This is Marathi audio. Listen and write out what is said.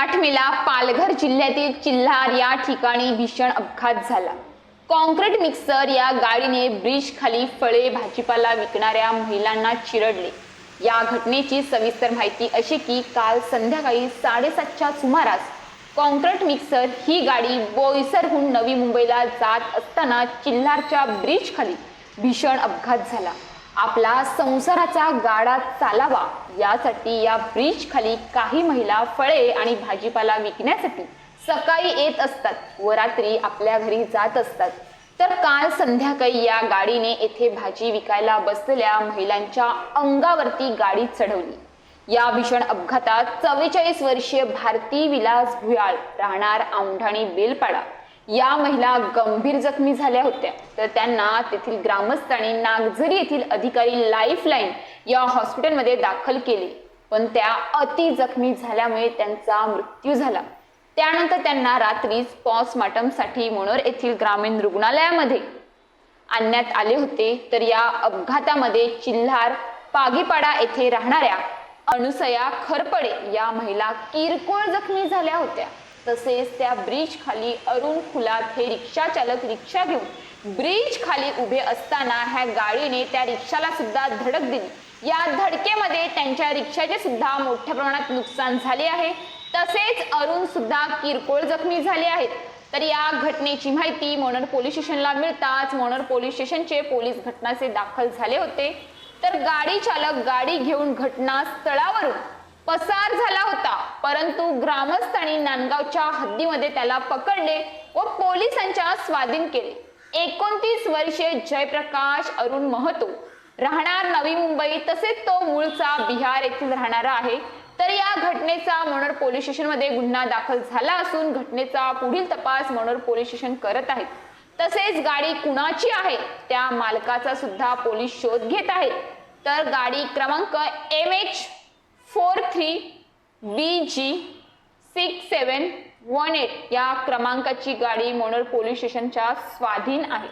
आठ मेला पालघर जिल्ह्यातील चिल्हार या ठिकाणी भीषण अपघात झाला. कॉन्क्रीट मिक्सर या गाडीने ब्रिज खाली फळे भाजीपाला विकणाऱ्या महिलांना चिरडले. या घटनेची सविस्तर माहिती अशी की काल संध्याकाळी साडेसातच्या सुमारास कॉन्क्रीट मिक्सर ही गाडी बोईसरहून नवी मुंबईला जात असताना चिल्हारच्या ब्रिज खाली भीषण अपघात झाला. आपला संसाराचा गाडा चालावा. यासाठी या ब्रिज खाली काही महिला फळे आणि भाजीपाला विकण्यासाठी सकाळी येत असतात व रात्री आपल्या घरी जात असतात. तर काल संध्याकाळी या गाडीने येथे भाजी विकायला बसलेल्या महिलांच्या अंगावरती गाडी चढवली. या भीषण अपघातात चव्वेचाळीस वर्षीय भारती विलास भुयाळ राहणार औंढाणी बेलपाडा. या महिला गंभीर जखमी झाल्या होत्या. तर त्यांना तेथील ग्रामस्थांनी नागझरी येथील अधिकारी लाईफ लाईन या हॉस्पिटलमध्ये दाखल केले. पण त्या अति जखमी झाल्यामुळे त्यांचा मृत्यू झाला. त्यानंतर त्यांना रात्रीच पोस्टमॉर्टमसाठी मोनोर येथील ग्रामीण रुग्णालयामध्ये आणण्यात आले होते. तर या अपघातामध्ये चिल्हार पागीपाडा येथे राहणाऱ्या अनुसया खरपडे या महिला किरकोळ जखमी झाल्या होत्या. तसेच त्या ब्रिज खाली अरुण खुलात हे रिक्षा चालक रिक्षा घेऊन ब्रिज खाली उभे असताना ह्या गाडीने त्या रिक्षाला सुद्धा धडक दिली. या धडकेमध्ये त्यांच्या रिक्षाचे सुद्धा मोठ्या प्रमाणात नुकसान झाले आहे. तसेच अरुण सुद्धा किरकोळ जखमी झाले आहेत. तर या घटनेची माहिती मोनर पोलीस स्टेशनला मिळताच मोनर पोलीस स्टेशनचे पोलीस घटनाचे दाखल झाले होते. तर गाडी चालक गाडी घेऊन घटनास्थळावरून पसार झाला होता. परंतु ग्रामस्थांनी नांदगावच्या हद्दीमध्ये त्याला पकडले व पोलिसांच्या स्वाधीन केले. एकोणतीस वर्षे जयप्रकाश अरुण महतो. राहणार नवी मुंबई तसेच तो मूळचा बिहार येथील राहणारा आहे. तर या घटनेचा मनोर पोलीस स्टेशनमध्ये गुन्हा दाखल झाला असून घटनेचा पुढील तपास मनोर पोलीस स्टेशन करत आहेत तसेच गाडी कुणाची आहे त्या मालकाचा सुद्धा पोलीस शोध घेत आहेत तर गाडी क्रमांक M H four three B G six seven one eight या क्रमांकाची गाडी मोनोर पोलीस स्टेशनच्या स्वाधीन आहे.